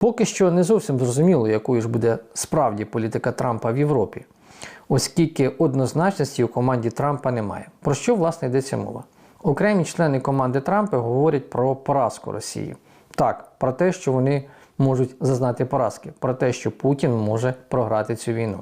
Поки що не зовсім зрозуміло, якою ж буде справді політика Трампа в Європі, оскільки однозначності у команді Трампа немає. Про що власне йдеться мова? Окремі члени команди Трампа говорять про поразку Росії. Так, про те, що вони можуть зазнати поразки, про те, що Путін може програти цю війну.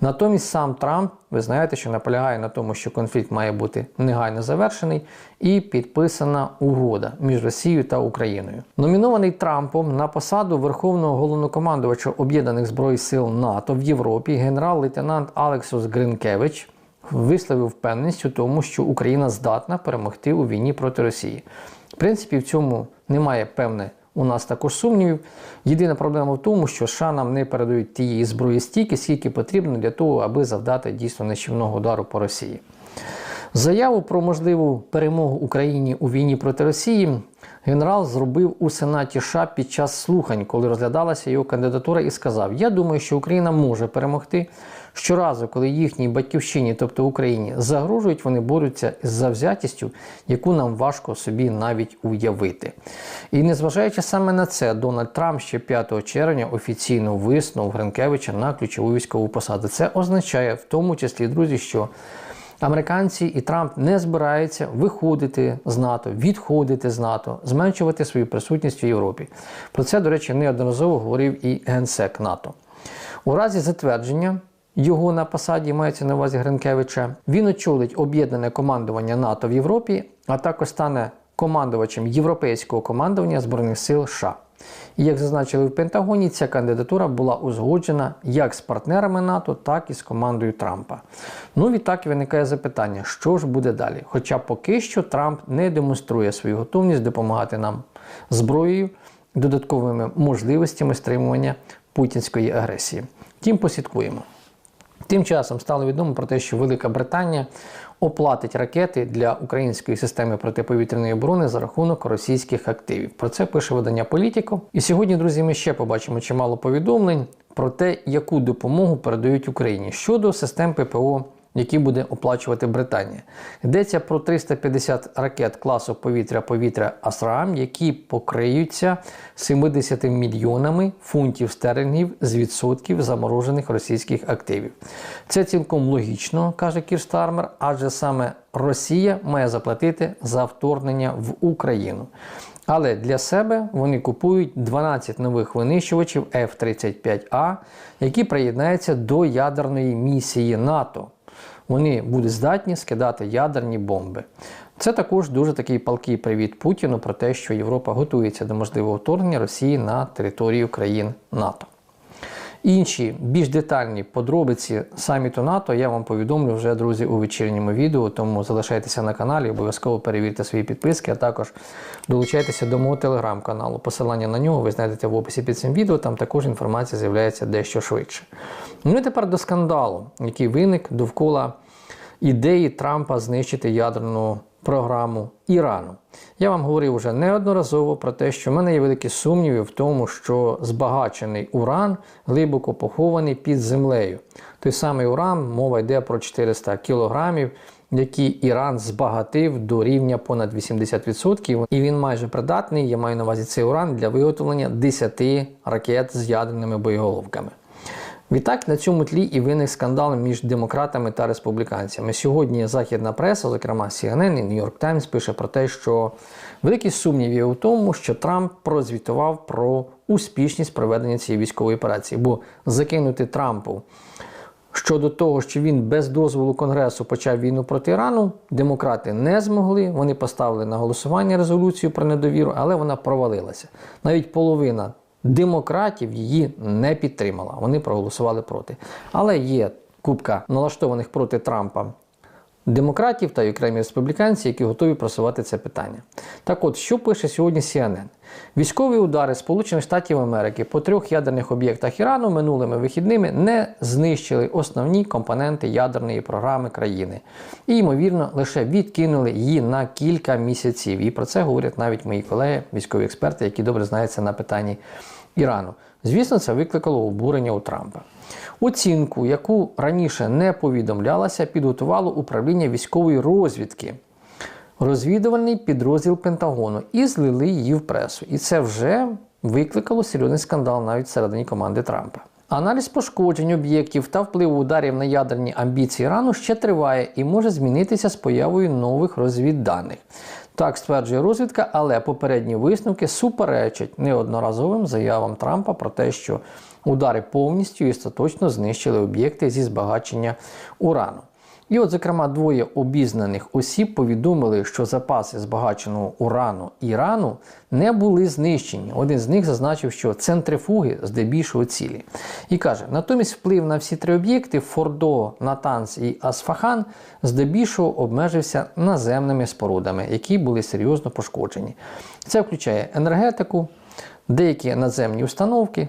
Натомість сам Трамп, ви знаєте, що наполягає на тому, що конфлікт має бути негайно завершений, і підписана угода між Росією та Україною. Номінований Трампом на посаду Верховного головнокомандувача Об'єднаних збройних сил НАТО в Європі генерал-лейтенант Алексус Гринкевич висловив впевненість у тому, що Україна здатна перемогти у війні проти Росії. В принципі, в цьому немає певне у нас також сумнівів. Єдина проблема в тому, що США нам не передають тієї зброї стільки, скільки потрібно для того, аби завдати дійсно нищівного удару по Росії. Заяву про можливу перемогу Україні у війні проти Росії генерал зробив у Сенаті США під час слухань, коли розглядалася його кандидатура, і сказав: Я думаю, що Україна може перемогти. Щоразу, коли їхній батьківщині, тобто Україні, загрожують, вони борються з завзятістю, яку нам важко собі навіть уявити. І незважаючи саме на це, Дональд Трамп ще 5 червня офіційно виснув Гринкевича на ключову військову посаду. Це означає, в тому числі, друзі, що Американці і Трамп не збираються виходити з НАТО, відходити з НАТО, зменшувати свою присутність в Європі. Про це, до речі, неодноразово говорив і генсек НАТО. У разі затвердження його на посаді мається на увазі Гринкевича. Він очолить об'єднане командування НАТО в Європі, а також стане командувачем європейського командування Збройних сил США. І як зазначили в Пентагоні, ця кандидатура була узгоджена як з партнерами НАТО, так і з командою Трампа. Ну відтак виникає запитання, що ж буде далі? Хоча поки що Трамп не демонструє свою готовність допомагати нам зброєю, додатковими можливостями стримування путінської агресії. Тим послідкуємо. Тим часом стало відомо про те, що Велика Британія оплатить ракети для української системи протиповітряної оборони за рахунок російських активів. Про це пише видання Політіко. І сьогодні, друзі, ми ще побачимо чимало повідомлень про те, яку допомогу передають Україні щодо систем ППО які буде оплачувати Британія. Йдеться про 350 ракет класу повітря-повітря Асраам, які покриються 70 мільйонами фунтів стерлінгів з відсотків заморожених російських активів. Це цілком логічно, каже Кір Стармер, адже саме Росія має заплатити за вторгнення в Україну. Але для себе вони купують 12 нових винищувачів F-35A, які приєднаються до ядерної місії НАТО вони будуть здатні скидати ядерні бомби. Це також дуже такий палкий привіт Путіну про те, що Європа готується до можливого вторгнення Росії на територію країн НАТО. Інші більш детальні подробиці саміту НАТО я вам повідомлю вже, друзі, у вечірньому відео, тому залишайтеся на каналі, обов'язково перевірте свої підписки, а також долучайтеся до мого телеграм-каналу. Посилання на нього ви знайдете в описі під цим відео, там також інформація з'являється дещо швидше. Ну і тепер до скандалу, який виник довкола ідеї Трампа знищити ядерну програму Ірану. Я вам говорив вже неодноразово про те, що в мене є великі сумніви в тому, що збагачений уран глибоко похований під землею. Той самий уран, мова йде про 400 кілограмів, які Іран збагатив до рівня понад 80%, і він майже придатний, я маю на увазі цей уран для виготовлення 10 ракет з ядерними боєголовками. Відтак на цьому тлі і виник скандал між демократами та республіканцями. Сьогодні західна преса, зокрема CNN і New York Times, пише про те, що великі сумніви є у тому, що Трамп прозвітував про успішність проведення цієї військової операції, бо закинути Трампу. Щодо того, що він без дозволу Конгресу почав війну проти Ірану, демократи не змогли. Вони поставили на голосування резолюцію про недовіру, але вона провалилася. Навіть половина демократів її не підтримала. Вони проголосували проти. Але є купка налаштованих проти Трампа. Демократів та окремі республіканці, які готові просувати це питання. Так от, що пише сьогодні CNN? Військові удари Сполучених Штатів Америки по трьох ядерних об'єктах Ірану минулими вихідними не знищили основні компоненти ядерної програми країни і, ймовірно, лише відкинули її на кілька місяців. І про це говорять навіть мої колеги, військові експерти, які добре знаються на питанні Ірану. Звісно, це викликало обурення у Трампа. Оцінку, яку раніше не повідомлялася, підготувало управління військової розвідки, розвідувальний підрозділ Пентагону і злили її в пресу. І це вже викликало серйозний скандал навіть всередині команди Трампа. Аналіз пошкоджень об'єктів та впливу ударів на ядерні амбіції Ірану ще триває і може змінитися з появою нових розвідданих. Так стверджує розвідка, але попередні висновки суперечать неодноразовим заявам Трампа про те, що удари повністю і остаточно знищили об'єкти зі збагачення урану. І от, зокрема, двоє обізнаних осіб повідомили, що запаси збагаченого урану Ірану не були знищені. Один з них зазначив, що центрифуги здебільшого цілі. І каже: натомість вплив на всі три об'єкти Фордо, Натанс і Асфахан здебільшого обмежився наземними спорудами, які були серйозно пошкоджені. Це включає енергетику, деякі надземні установки.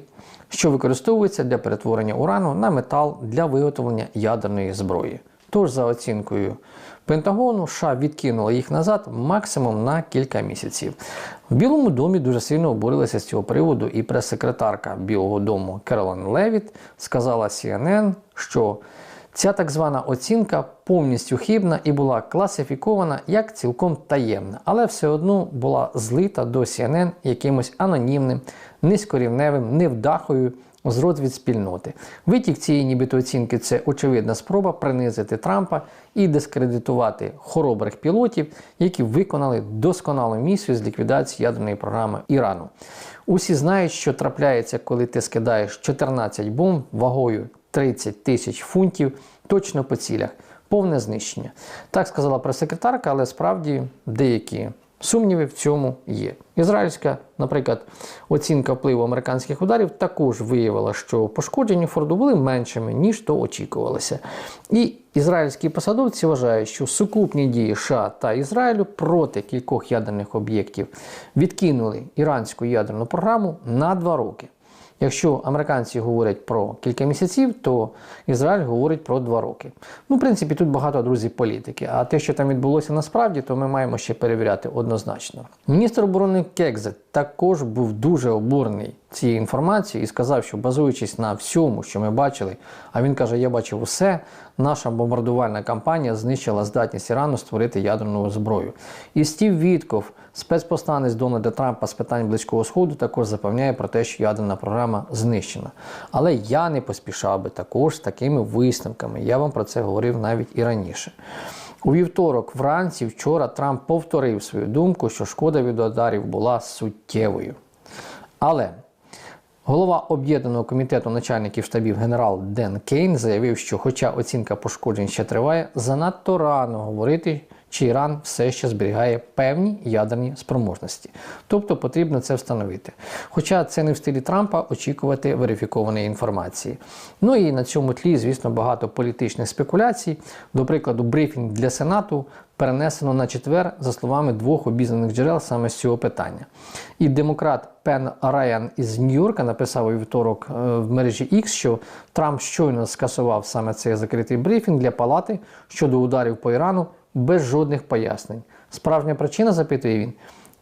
Що використовуються для перетворення урану на метал для виготовлення ядерної зброї. Тож, за оцінкою Пентагону, США відкинула їх назад максимум на кілька місяців. В Білому домі дуже сильно обурилася з цього приводу, і прес-секретарка Білого дому Керолин Левіт сказала CNN, що ця так звана оцінка повністю хибна і була класифікована як цілком таємна, але все одно була злита до CNN якимось анонімним, низькорівневим, невдахою з розвідспільноти. Витік цієї нібито оцінки це очевидна спроба принизити Трампа і дискредитувати хоробрих пілотів, які виконали досконалу місію з ліквідації ядерної програми Ірану. Усі знають, що трапляється, коли ти скидаєш 14 бомб вагою 30 тисяч фунтів точно по цілях. Повне знищення. Так сказала прес-секретарка, але справді деякі Сумніви в цьому є. Ізраїльська, наприклад, оцінка впливу американських ударів також виявила, що пошкодження Форду були меншими, ніж то очікувалося. І ізраїльські посадовці вважають, що сукупні дії США та Ізраїлю проти кількох ядерних об'єктів відкинули іранську ядерну програму на два роки. Якщо американці говорять про кілька місяців, то Ізраїль говорить про два роки. Ну, в принципі, тут багато друзів політики. А те, що там відбулося насправді, то ми маємо ще перевіряти однозначно. Міністр оборони Кекзе також був дуже обурений цією інформацією і сказав, що базуючись на всьому, що ми бачили, а він каже: Я бачив усе. Наша бомбардувальна кампанія знищила здатність Ірану створити ядерну зброю. І Стів Вітков, спецпосланець Дональда Трампа з питань близького сходу, також запевняє про те, що ядерна програма знищена. Але я не поспішав би також з такими висновками. Я вам про це говорив навіть і раніше. У вівторок, вранці, вчора Трамп повторив свою думку, що шкода від ударів була суттєвою. Але голова об'єднаного комітету начальників штабів генерал Ден Кейн заявив, що, хоча оцінка пошкоджень ще триває, занадто рано говорити, чи Іран все ще зберігає певні ядерні спроможності. Тобто потрібно це встановити. Хоча це не в стилі Трампа очікувати верифікованої інформації. Ну і на цьому тлі, звісно, багато політичних спекуляцій. До прикладу, брифінг для Сенату перенесено на четвер, за словами двох обізнаних джерел саме з цього питання. І демократ Пен Райан із Нью-Йорка написав у вівторок е, в мережі X, що Трамп щойно скасував саме цей закритий брифінг для палати щодо ударів по Ірану без жодних пояснень. Справжня причина, запитує він.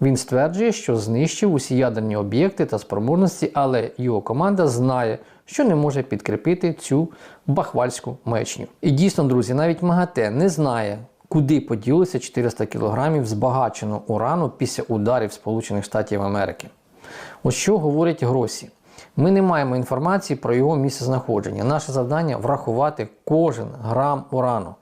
Він стверджує, що знищив усі ядерні об'єкти та спроможності, але його команда знає, що не може підкріпити цю бахвальську мечню. І дійсно, друзі, навіть МАГАТЕ не знає, куди поділося 400 кг збагаченого урану після ударів Сполучених Штатів Америки. Ось що говорить Гросі. Ми не маємо інформації про його місце знаходження. Наше завдання врахувати кожен грам урану.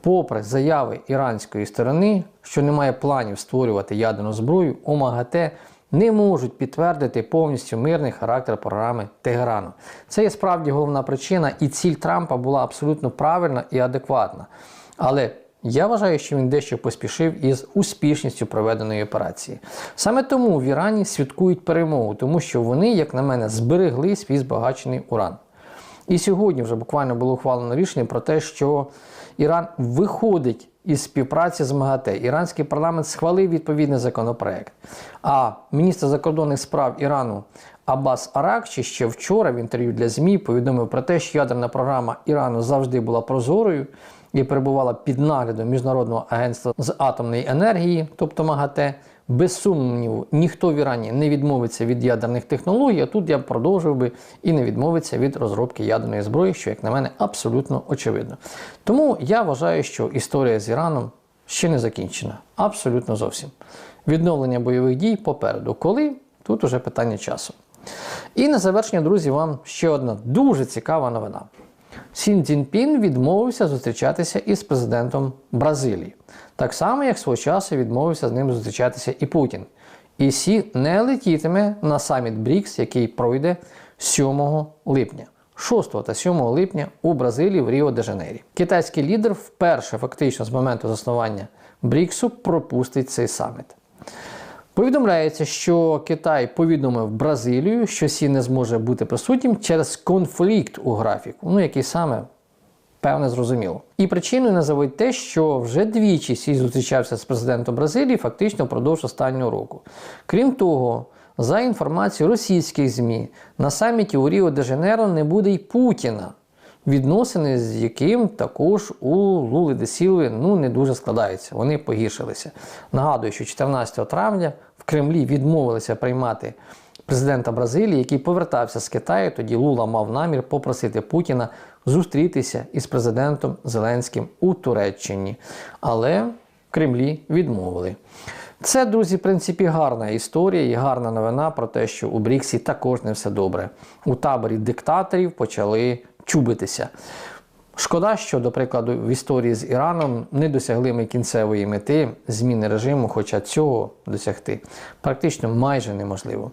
Попри заяви іранської сторони, що немає планів створювати ядерну зброю, ОМАГАТЕ не можуть підтвердити повністю мирний характер програми Тегерану. Це є справді головна причина, і ціль Трампа була абсолютно правильна і адекватна. Але я вважаю, що він дещо поспішив із успішністю проведеної операції. Саме тому в Ірані святкують перемогу, тому що вони, як на мене, зберегли свій збагачений уран. І сьогодні вже буквально було ухвалено рішення про те, що Іран виходить із співпраці з МАГАТЕ. Іранський парламент схвалив відповідний законопроект. А міністр закордонних справ Ірану Аббас Аракчі ще вчора в інтерв'ю для ЗМІ повідомив про те, що ядерна програма Ірану завжди була прозорою і перебувала під наглядом Міжнародного агентства з атомної енергії, тобто МАГАТЕ. Без сумніву, ніхто в Ірані не відмовиться від ядерних технологій, а тут я продовжив би і не відмовиться від розробки ядерної зброї, що, як на мене, абсолютно очевидно. Тому я вважаю, що історія з Іраном ще не закінчена. Абсолютно зовсім. Відновлення бойових дій попереду. Коли? Тут уже питання часу. І на завершення, друзі, вам ще одна дуже цікава новина. Сін Цзіньпін відмовився зустрічатися із президентом Бразилії, так само, як свого часу відмовився з ним зустрічатися і Путін. І Сі не летітиме на саміт БРІКС, який пройде 7 липня. 6 та 7 липня у Бразилії в Ріо де Жанейрі. Китайський лідер вперше фактично з моменту заснування БРІКСу пропустить цей саміт. Повідомляється, що Китай повідомив Бразилію, що Сі не зможе бути присутнім через конфлікт у графіку, ну який саме певне зрозуміло. І причиною називають те, що вже двічі Сі зустрічався з президентом Бразилії фактично впродовж останнього року. Крім того, за інформацією російських ЗМІ, на саміті у Ріо де Жанейро не буде й Путіна відносини з яким також у Лули де Сілви ну, не дуже складаються. Вони погіршилися. Нагадую, що 14 травня в Кремлі відмовилися приймати президента Бразилії, який повертався з Китаю. Тоді Лула мав намір попросити Путіна зустрітися із президентом Зеленським у Туреччині. Але в Кремлі відмовили. Це, друзі, в принципі, гарна історія і гарна новина про те, що у Бріксі також не все добре. У таборі диктаторів почали чубитися. Шкода, що, до прикладу, в історії з Іраном не досягли ми кінцевої мети зміни режиму, хоча цього досягти практично майже неможливо.